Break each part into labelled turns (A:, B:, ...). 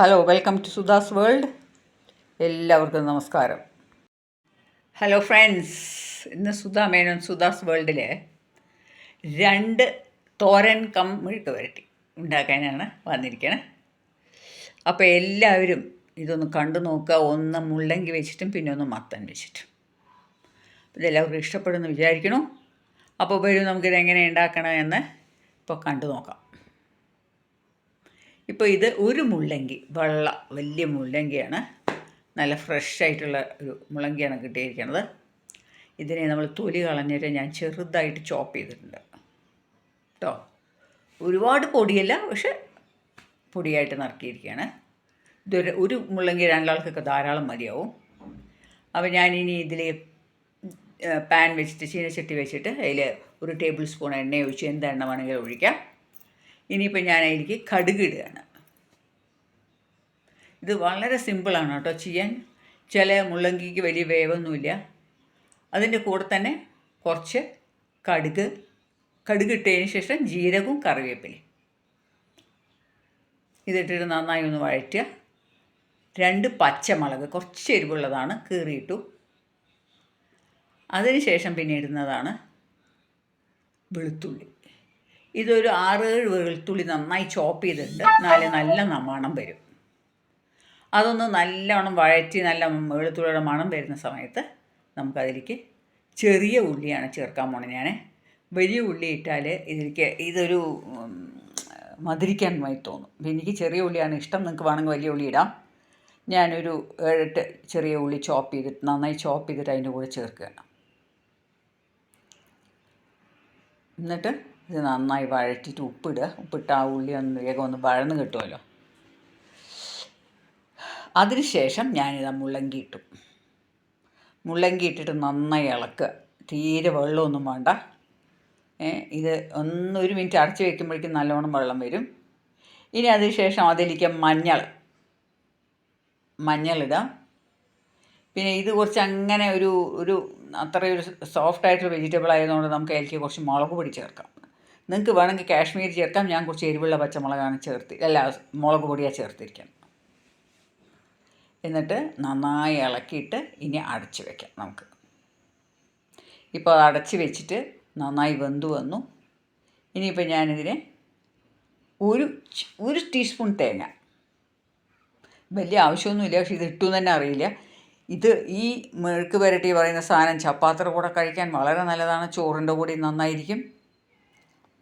A: Hello welcome to Sudas world എല്ലാവർക്കും നമസ്കാരം. Hello friends ഇന്ന് സുധാ മേനോൻ സുദാസ് വേൾഡിലെ രണ്ട് തോരൻ കം മെഴുക്ക് വരട്ടി ഉണ്ടാക്കാനാണ് വന്നിരിക്കണേ. അപ്പോൾ എല്ലാവരും ഇതൊന്ന് കണ്ടു നോക്കുക. ഒന്ന് മുള്ളങ്കി വെച്ചിട്ടും പിന്നെ ഒന്ന് മത്തൻ വെച്ചിട്ടും. ഇതെല്ലാവർക്കും ഇഷ്ടപ്പെടുമെന്ന് വിചാരിക്കണു അപ്പോൾ വരും നമുക്കിത് എങ്ങനെ ഉണ്ടാക്കണമെന്ന് ഇപ്പോൾ കണ്ടു നോക്കാം. ഇപ്പോൾ ഇത് ഒരു മുള്ളങ്കി വെള്ള വലിയ മുള്ളങ്കിയാണ്. നല്ല ഫ്രഷ് ആയിട്ടുള്ള ഒരു മുളങ്കിയാണ് കിട്ടിയിരിക്കുന്നത്. ഇതിനെ നമ്മൾ തൊലി കളഞ്ഞിട്ട് ഞാൻ ചെറുതായിട്ട് ചോപ്പ് ചെയ്തിട്ടുണ്ട്. കേട്ടോ ഒരുപാട് പൊടിയല്ല പക്ഷെ പൊടിയായിട്ട് നറുക്കിയിരിക്കുകയാണ്. ഇതൊരു ഒരു മുള്ളങ്കി രണ്ടാൾക്കൊക്കെ ധാരാളം മതിയാവും. അപ്പോൾ ഞാനിനി ഇതിൽ പാൻ വെച്ചിട്ട് ചീനച്ചട്ടി വെച്ചിട്ട് അതിൽ ഒരു ടേബിൾ സ്പൂൺ എണ്ണ ഒഴിച്ച് എന്ത് എണ്ണ വേണമെങ്കിലും ഒഴിക്കാം. ഇനിയിപ്പോൾ ഞാൻ അതിലേക്ക് കടുക് ഇടുകയാണ് ഇത് വളരെ സിമ്പിളാണ് കേട്ടോ ചെയ്യാൻ. ചില മുള്ളങ്കിക്ക് വലിയ വേവൊന്നുമില്ല. അതിന്റെ കൂടെ തന്നെ കുറച്ച് കടുക് കടുക് ഇട്ടതിന് ശേഷം ജീരകവും കറിവേപ്പിലയും. ഇതിട്ടിട്ട് നന്നായി ഒന്ന് വഴറ്റുക. രണ്ട് പച്ചമുളക് കുറച്ച് എരിവുള്ളതാണ് കീറിയിട്ടു. അതിനുശേഷം പിന്നെ ഇടുന്നതാണ് വെളുത്തുള്ളി. ഇതൊരു ആറേഴ് വെളുത്തുള്ളി നന്നായി ചോപ്പ് ചെയ്തിട്ടുണ്ട്. നാല് നല്ല മണം വരും. അതൊന്ന് നല്ലവണ്ണം വഴറ്റി നല്ല വെളുത്തുള്ളിയുടെ മണം വരുന്ന സമയത്ത് നമുക്കതിലേക്ക് ചെറിയ ഉള്ളിയാണ് ചേർക്കാൻ പോണത് ഞാൻ വലിയ ഉള്ളി ഇട്ടാൽ ഇതിലേക്ക് ഇതൊരു മധുരിക്കാൻ വഴി തോന്നും. എനിക്ക് ചെറിയ ഉള്ളിയാണ് ഇഷ്ടം. നിങ്ങൾക്ക് വേണമെങ്കിൽ വലിയ ഉള്ളി ഇടാം. ഞാനൊരു ഏഴെട്ട് ചെറിയ ഉള്ളി ചോപ്പ് ചെയ്തിട്ട് നന്നായി ചോപ്പ് ചെയ്തിട്ട് അതിന്റെ കൂടെ ചേർക്കുകയാണ്. എന്നിട്ട് ഇത് നന്നായി വഴറ്റിയിട്ട് ഉപ്പിടുക. ഉപ്പിട്ട് ആ ഉള്ളി ഒന്ന് വേഗം ഒന്ന് വഴന്ന് കിട്ടുമല്ലോ. അതിനുശേഷം ഞാനിത് മുള്ളങ്കി ഇട്ടു. മുള്ളങ്കി ഇട്ടിട്ട് നന്നായി ഇളക്കുക. തീരെ വെള്ളമൊന്നും വേണ്ട. ഇത് ഒന്ന് ഒരു മിനിറ്റ് അടച്ചു വെക്കുമ്പോഴേക്കും നല്ലോണം വെള്ളം വരും. ഇനി അതിനുശേഷം അതിലേക്ക് മഞ്ഞൾ മഞ്ഞളിടാം പിന്നെ ഇത് കുറച്ച് അങ്ങനെ ഒരു ഒരു അത്രയൊരു സോഫ്റ്റ് ആയിട്ടുള്ള വെജിറ്റബിൾ ആയതുകൊണ്ട് നമുക്ക് അതിലേക്ക് കുറച്ച് മുളക് പൊടി ചേർക്കാം. നിങ്ങൾക്ക് വേണമെങ്കിൽ കാശ്മീർ ചേർക്കാം. ഞാൻ കുറച്ച് എരിവുള്ള പച്ചമുളകാണ് ചേർത്ത് അല്ല മുളക് പൊടിയാണ് ചേർത്തിരിക്കാം എന്നിട്ട് നന്നായി ഇളക്കിയിട്ട് ഇനി അടച്ച് വയ്ക്കാം നമുക്ക്. ഇപ്പോൾ അടച്ച് വെച്ചിട്ട് നന്നായി വെന്ത് വന്നു. ഇനിയിപ്പോൾ ഞാനിതിനെ ഒരു ഒരു ടീസ്പൂൺ തേങ്ങ. വലിയ ആവശ്യമൊന്നുമില്ല പക്ഷെ ഇത് ഇട്ടു തന്നെ അറിയില്ല. ഇത് ഈ മെഴുക്ക് പുരട്ടി പറയുന്ന സാധനം ചപ്പാത്തിയുടെ കൂടെ കഴിക്കാൻ വളരെ നല്ലതാണ്. ചോറിന്റെ കൂടി നന്നായിരിക്കും.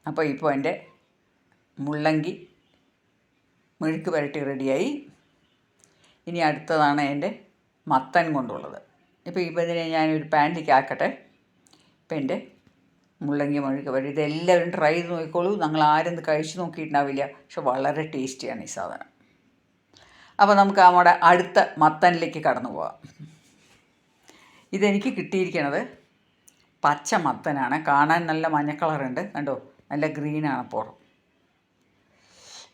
A: അപ്പോൾ ഇപ്പോൾ എന്റെ മുള്ളങ്കി മെഴുക്ക് പുരട്ടി റെഡിയായി. ഇനി അടുത്തതാണ് എന്റെ മത്തൻ കൊണ്ടുള്ളത്. ഇപ്പോൾ ഇപ്പോൾ ഇതിനെ ഞാനൊരു പാനിലേക്ക് ആക്കട്ടെ. ഇപ്പം എന്റെ മുള്ളങ്കി മുഴുക്ക് പുരട്ടി ഇതെല്ലാവരും ട്രൈ ചെയ്ത് നോക്കിക്കോളൂ. ഞങ്ങൾ ആരും കഴിച്ച് നോക്കിയിട്ടുണ്ടാവില്ല. പക്ഷെ വളരെ ടേസ്റ്റിയാണ് ഈ സാധനം. അപ്പോൾ നമുക്ക് നമ്മുടെ അടുത്ത മത്തനിലേക്ക് കടന്നു പോവാം. ഇതെനിക്ക് കിട്ടിയിരിക്കണത് പച്ച മത്തനാണ്. കാണാൻ നല്ല മഞ്ഞ കളറുണ്ട്. കണ്ടോ? നല്ല ഗ്രീനാണ് പുറം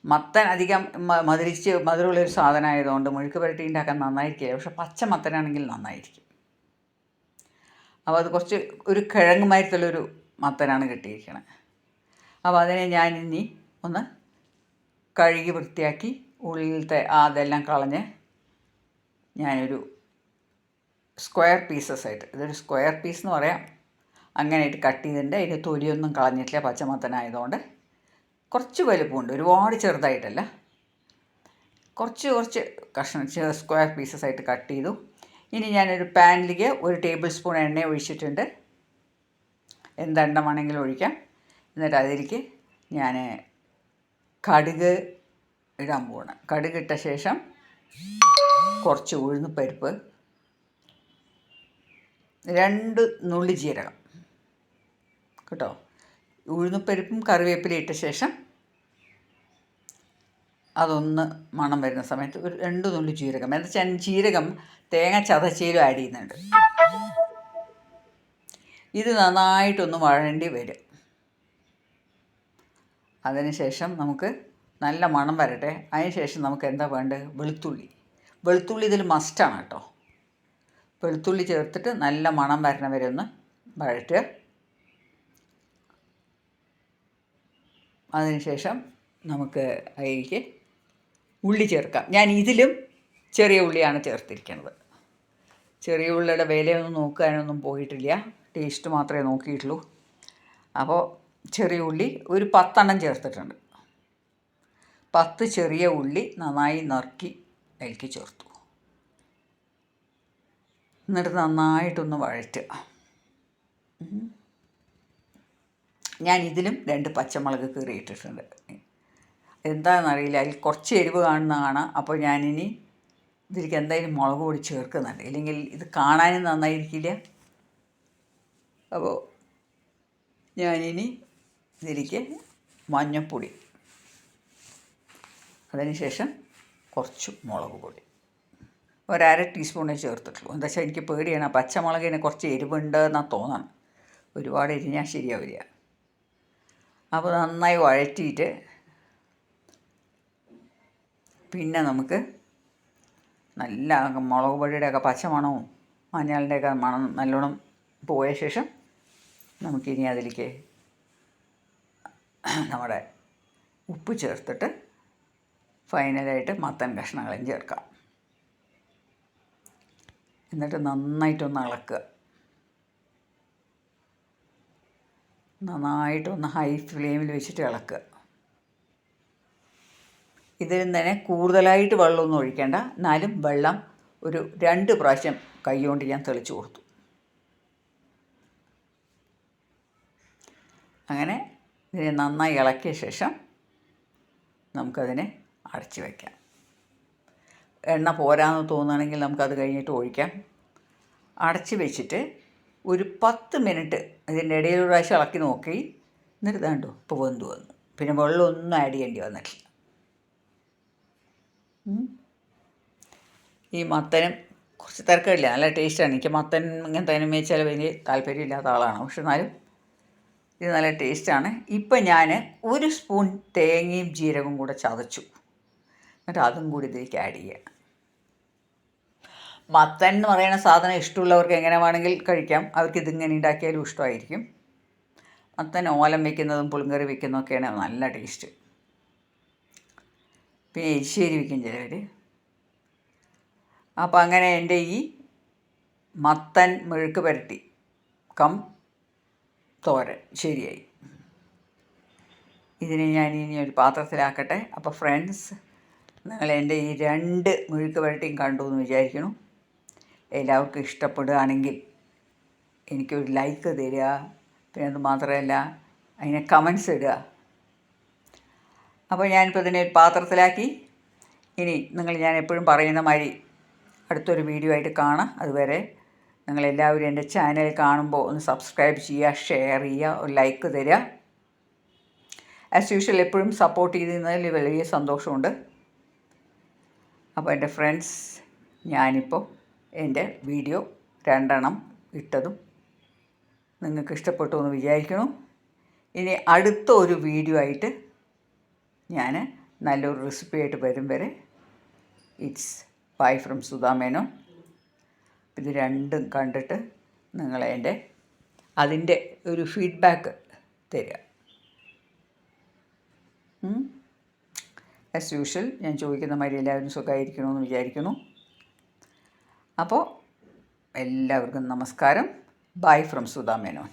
A: മത്തൻ അധികം മധുരിച്ച് മധുരമുള്ള മധുരമുള്ളൊരു സാധനമായതുകൊണ്ട് മുഴുക്ക് പുരട്ടി ഉണ്ടാക്കാൻ നന്നായിരിക്കില്ല. പക്ഷെ പച്ച മത്തനാണെങ്കിൽ നന്നായിരിക്കും. അപ്പോൾ അത് കുറച്ച് ഒരു കിഴങ്ങുമായിട്ടുള്ളൊരു മത്തനാണ് കിട്ടിയിരിക്കുന്നത് അപ്പോൾ അതിനെ ഞാൻ ഇനി ഒന്ന് കഴുകി വൃത്തിയാക്കി ഉള്ളിലത്തെ അതെല്ലാം കളഞ്ഞ് ഞാനൊരു സ്ക്വയർ പീസസ് ആയിട്ട് ഇതൊരു സ്ക്വയർ പീസ് എന്ന് പറയാം. അങ്ങനെയായിട്ട് കട്ട് ചെയ്തിട്ടുണ്ട്. അതിന്റെ തൊലിയൊന്നും കളഞ്ഞിട്ടില്ല. പച്ചമത്തനായതുകൊണ്ട് കുറച്ച് വലുപ്പമുണ്ട്. ഒരുപാട് ചെറുതായിട്ടല്ല. കുറച്ച് കുറച്ച് കഷ്ണം സ്ക്വയർ പീസസ് ആയിട്ട് കട്ട് ചെയ്തു. ഇനി ഞാനൊരു പാനിലേക്ക് ഒരു ടേബിൾ സ്പൂൺ എണ്ണ ഒഴിച്ചിട്ടുണ്ട്. എന്തെണ്ണ വേണമെങ്കിലും ഒഴിക്കാം. എന്നിട്ട് അതിലേക്ക് ഞാൻ കടുക് ഇടാൻ പോകണം കടുക് ഇട്ട ശേഷം കുറച്ച് ഉഴുന്ന് പരിപ്പ് രണ്ട് നുള്ളി ജീരകം. കേട്ടോ. ഉഴുന്നുപ്പരിപ്പും കറിവേപ്പില ഇട്ട ശേഷം അതൊന്ന് മണം വരുന്ന സമയത്ത് ഒരു രണ്ട് തുള്ളി ജീരകം എന്താ ജീരകം തേങ്ങ ചതച്ചയിലും ആഡ് ചെയ്യുന്നുണ്ട്. ഇത് നന്നായിട്ടൊന്ന് വഴണ്ടി വരും. അതിനുശേഷം നമുക്ക് നല്ല മണം വരട്ടെ. അതിനുശേഷം നമുക്ക് എന്താ വേണ്ടത്? വെളുത്തുള്ളി. വെളുത്തുള്ളി ഇതിൽ മസ്റ്റാണ് കേട്ടോ. വെളുത്തുള്ളി ചേർത്തിട്ട് നല്ല മണം വരണ വരെ ഒന്ന് വഴറ്റുക. അതിനുശേഷം നമുക്ക് അതിലേക്ക് ഉള്ളി ചേർക്കാം. ഞാൻ ഇതിലും ചെറിയ ഉള്ളിയാണ് ചേർത്തിരിക്കുന്നത്. ചെറിയ ഉള്ളിയുടെ വിലയൊന്നും നോക്കാനൊന്നും പോയിട്ടില്ല. ടേസ്റ്റ് മാത്രമേ നോക്കിയിട്ടുള്ളൂ. അപ്പോൾ ചെറിയ ഉള്ളി ഒരു പത്തെണ്ണം ചേർത്തിട്ടുണ്ട്. പത്ത് ചെറിയ ഉള്ളി നന്നായി നറുക്കി അതിലേക്ക് ചേർത്തു. എന്നിട്ട് നന്നായിട്ടൊന്ന് വഴറ്റുക. ഞാൻ ഇതിലും രണ്ട് പച്ചമുളക് കീറിയിട്ടിട്ടുണ്ട്. എന്താണെന്നറിയില്ല അതിൽ കുറച്ച് എരിവ് കാണുന്ന കാണാം അപ്പോൾ ഞാനിനി ഇതിലേക്ക് എന്തായാലും മുളക് പൊടി ചേർക്കുന്നുണ്ട്. ഇല്ലെങ്കിൽ ഇത് കാണാനും നന്നായിരിക്കില്ല. അപ്പോൾ ഞാനിനി ഇതിലേക്ക് മഞ്ഞൾപ്പൊടി. അതിനുശേഷം കുറച്ച് മുളക് പൊടി. ഒരര ടീസ്പൂണേ ചേർത്തിട്ടുള്ളൂ. എന്താ വെച്ചാൽ എനിക്ക് പേടിയാണ്. പച്ചമുളകിന് കുറച്ച് എരിവുണ്ട് എന്നാണ് തോന്നണം ഒരുപാട് എരിഞ്ഞാൽ ശരിയാവില്ല. അപ്പോൾ നന്നായി വഴറ്റിയിട്ട് പിന്നെ നമുക്ക് നല്ല മുളക് പൊടിയുടെയൊക്കെ പച്ചമണവും മഞ്ഞളിന്റെയൊക്കെ മണം നല്ലോണം പോയ ശേഷം നമുക്കിനി അതിലേക്ക് നമ്മുടെ ഉപ്പ് ചേർത്തിട്ട് ഫൈനലായിട്ട് മത്തൻ കഷ്ണങ്ങളും ചേർക്കാം. എന്നിട്ട് നന്നായിട്ടൊന്ന് ഇളക്കുക. നന്നായിട്ടൊന്ന് ഹൈ ഫ്ലെയിമിൽ വെച്ചിട്ട് ഇളക്കുക ഇതിൽ തന്നെ കൂടുതലായിട്ട് വെള്ളമൊന്നും ഒഴിക്കേണ്ട. എന്നാലും വെള്ളം ഒരു രണ്ട് പ്രാവശ്യം കൈകൊണ്ട് ഞാൻ തെളിച്ചു കൊടുത്തു. അങ്ങനെ ഇതിനെ നന്നായി ഇളക്കിയ ശേഷം നമുക്കതിനെ അടച്ചു വയ്ക്കാം എണ്ണ പോരാന്ന് തോന്നുകയാണെങ്കിൽ നമുക്കത് കഴിഞ്ഞിട്ട് ഒഴിക്കാം. അടച്ചു വെച്ചിട്ട് ഒരു പത്ത് മിനിറ്റ് ഇതിന്റെ ഇടയിൽ ഒരു പ്രാവശ്യം ഇളക്കി നോക്കി. എന്നിട്ട് കണ്ടോ ഇപ്പോൾ വെന്തു വന്നു. പിന്നെ വെള്ളമൊന്നും ആഡ് ചെയ്യേണ്ടി വന്നിട്ടില്ല. ഈ മത്തനും കുറച്ച് തിരക്കില്ല നല്ല ടേസ്റ്റാണ് എനിക്ക് മത്തൻ ഇങ്ങനത്തെ വെച്ചാൽ വലിയ താല്പര്യമില്ലാത്ത ആളാണ്. പക്ഷെ എന്നാലും ഇത് നല്ല ടേസ്റ്റാണ് ഇപ്പം ഞാൻ ഒരു സ്പൂൺ തേങ്ങയും ജീരകവും കൂടെ ചതച്ചു. എന്നിട്ട് അതും കൂടി ഇതിലേക്ക് ആഡ് ചെയ്യുക മത്തൻ എന്ന് പറയുന്ന സാധനം ഇഷ്ടമുള്ളവർക്ക് എങ്ങനെ വേണമെങ്കിൽ കഴിക്കാം. അവർക്ക് ഇതിങ്ങനെ ഉണ്ടാക്കിയാലും ഇഷ്ടമായിരിക്കും. മത്തൻ ഓലം വയ്ക്കുന്നതും പുളിങ്കറി വയ്ക്കുന്നതൊക്കെയാണ് നല്ല ടേസ്റ്റ്. പിന്നെ എരിശ്ശേരി വയ്ക്കും ചിലവർ അപ്പോൾ അങ്ങനെ എന്റെ ഈ മത്തൻ മെഴുക്ക് പുരട്ടി. കം. തോരൻ. ശരിയായി. ഇതിനെ ഞാൻ ഇനി ഒരു പാത്രത്തിലാക്കട്ടെ. അപ്പോൾ ഫ്രണ്ട്സ് നിങ്ങൾ എന്റെ ഈ രണ്ട് മുഴുക്ക് വരട്ടിയും കണ്ടു എന്ന് വിചാരിക്കുന്നു. എല്ലാവർക്കും ഇഷ്ടപ്പെടുകയാണെങ്കിൽ എനിക്കൊരു ലൈക്ക് തരിക. പിന്നെ അത് മാത്രമല്ല അതിനെ കമൻസ് ഇടുക. അപ്പോൾ ഞാനിപ്പോൾ ഇതിനെ പാത്രത്തിലാക്കി. ഇനി നിങ്ങൾ ഞാൻ എപ്പോഴും പറയുന്ന മാതിരി അടുത്തൊരു വീഡിയോ ആയിട്ട് കാണാം. അതുവരെ നിങ്ങളെല്ലാവരും എന്റെ ചാനൽ കാണുമ്പോൾ ഒന്ന് സബ്സ്ക്രൈബ് ചെയ്യുക ഷെയർ ചെയ്യുക ഒരു ലൈക്ക് തരിക. ആസ് യൂഷ്വൽ എപ്പോഴും സപ്പോർട്ട് ചെയ്തിരുന്നതിൽ വലിയ സന്തോഷമുണ്ട്. അപ്പോൾ എന്റെ ഫ്രണ്ട്സ് ഞാനിപ്പോൾ എന്റെ വീഡിയോ രണ്ടെണ്ണം ഇട്ടതും നിങ്ങൾക്ക് ഇഷ്ടപ്പെട്ടു എന്ന് വിചാരിക്കണം ഇനി അടുത്ത ഒരു വീഡിയോ ആയിട്ട് ഞാൻ നല്ലൊരു റെസിപ്പി ആയിട്ട് വരും വരെ. ഇറ്റ്സ് ബൈ ഫ്രം സുധാമേനോ ഇത് രണ്ടും കണ്ടിട്ട് നിങ്ങളതിന്റെ അതിന്റെ ഒരു ഫീഡ്ബാക്ക് തരിക. ആസ് യൂഷ്വൽ ഞാൻ ചോദിക്കുന്ന മാതിരി എല്ലാവരും സുഖമായിരിക്കണമെന്ന് വിചാരിക്കുന്നു. അപ്പോൾ എല്ലാവർക്കും നമസ്കാരം. Bye from Sudha Menon